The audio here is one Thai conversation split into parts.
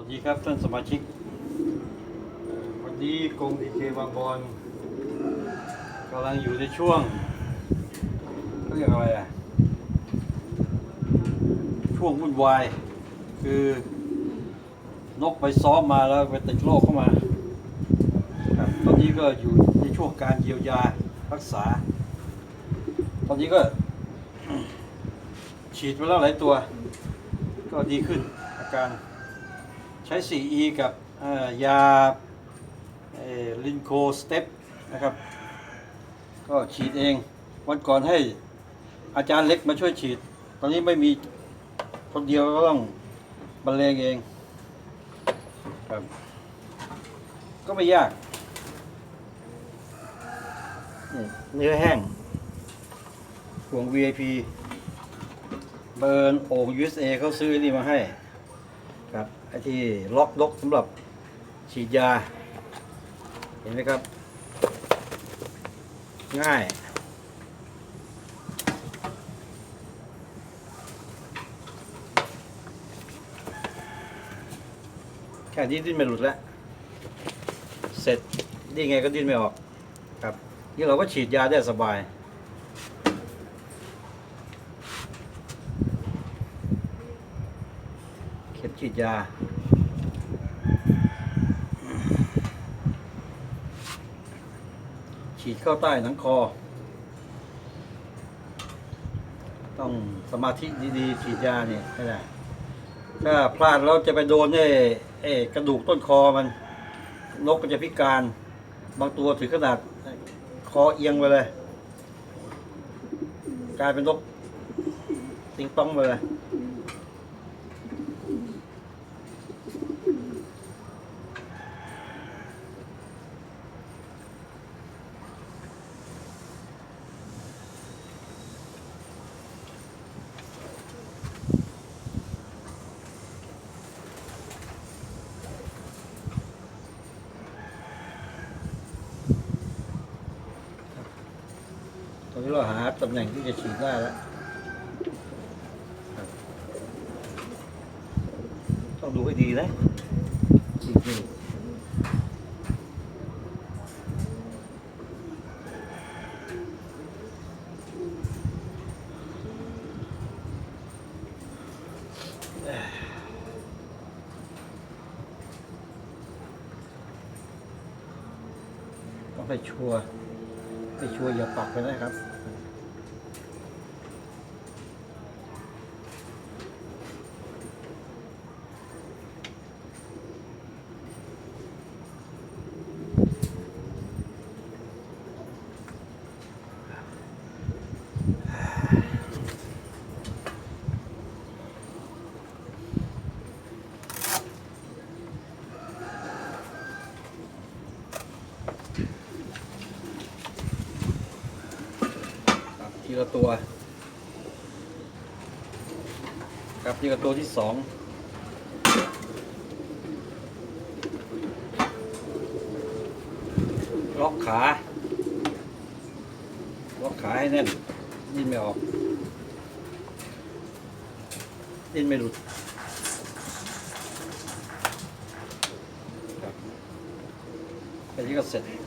วัสดีครับท่านสมาชิกเอ่อวันนี้กรมอีเคบางบอนกำลังอยู่ในช่วงเขาเรียกอะไรอะ ช่วงวุ่นวาย คือนกไปซ้อมมาแล้วไปติดโรคเข้ามาครับตอนนี้ก็อยู่ในช่วงการเยียวยารักษา ตอนนี้ก็ ฉีดไปแล้วหลายตัว ก็ดีขึ้นอาการ ใช้ 4E กับยาลินโคสเต็ปนะครับ ก็ฉีดเอง วันก่อนให้อาจารย์เล็กมาช่วยฉีด ตอนนี้ไม่มีคนเดียวก็ต้องบรรเลงเองครับ ก็ไม่ยาก เนื้อแห้งห่วง VIP เบิร์นโอ่ง USA เขาซื้อนี่มาให้ ไอ้ที่ล็อกดกสำหรับฉีดยา เห็นไหมครับ ง่ายแค่นี้ดิ้นไม่หลุดแล้ว เสร็จนี่ไงก็ดิ้นไม่ออก ครับ นี่เราก็ฉีดยาได้สบาย เข็ม ฉีดยา ฉีดเข้าใต้หนังคอ ต้องสมาธิดีๆ ฉีดยาเนี่ยไม่ได้ถ้าพลาดแล้วจะไปโดนไอ้ไอ้กระดูกต้นคอมัน นกก็จะพิการ บางตัวถึงขนาดคอเอียงไปเลย กลายเป็นนกติงต้องไปเลย ตอนนี้เราหาตำแหน่งที่จะฉีดได้แล้วต้องดูให้ดีนะฉีดดีต้องไปชัวร์ไม่ชัวร์อย่าปักไปนะครับ ทีละตัว ครับทีละตัวที่สอง ล็อกขา ล็อกขาให้แน่นดิ้นไม่ออกดิ้นไม่หลุดครับแค่นี้ก็เสร็จ ค ที่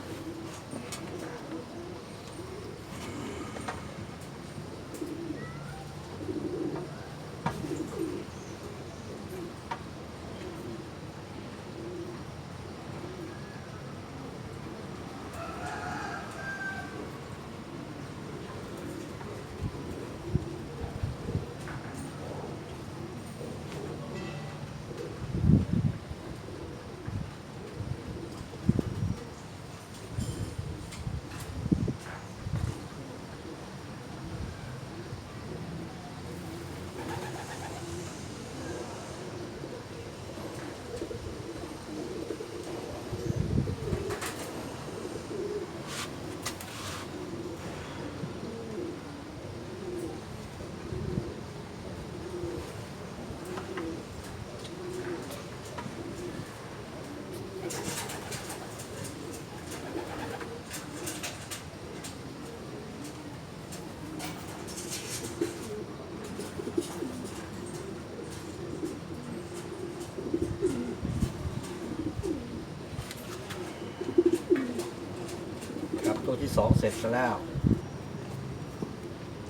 สองเสร็จไปแล้ว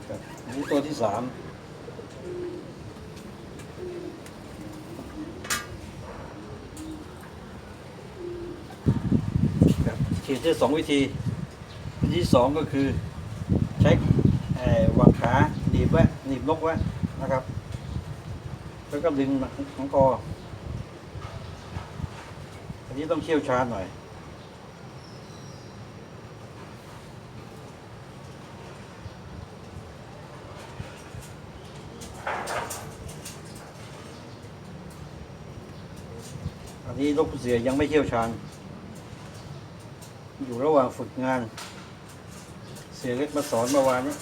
ครับอันนี้ตัวที่สามครับฉีดได้สองวิธี วิธีสองก็คือใช้เอ่อวางขาหนีบไว้หนีบนกไว้นะครับ แล้วก็ดึงของคออันนี้ต้องเชี่ยวชาญหน่อย อันนี้ลูกเสือยังไม่เชี่ยวชาญ อยู่ระหว่างฝึกงาน เสียเล็กมาสอนเมื่อวานนี้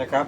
นะครับ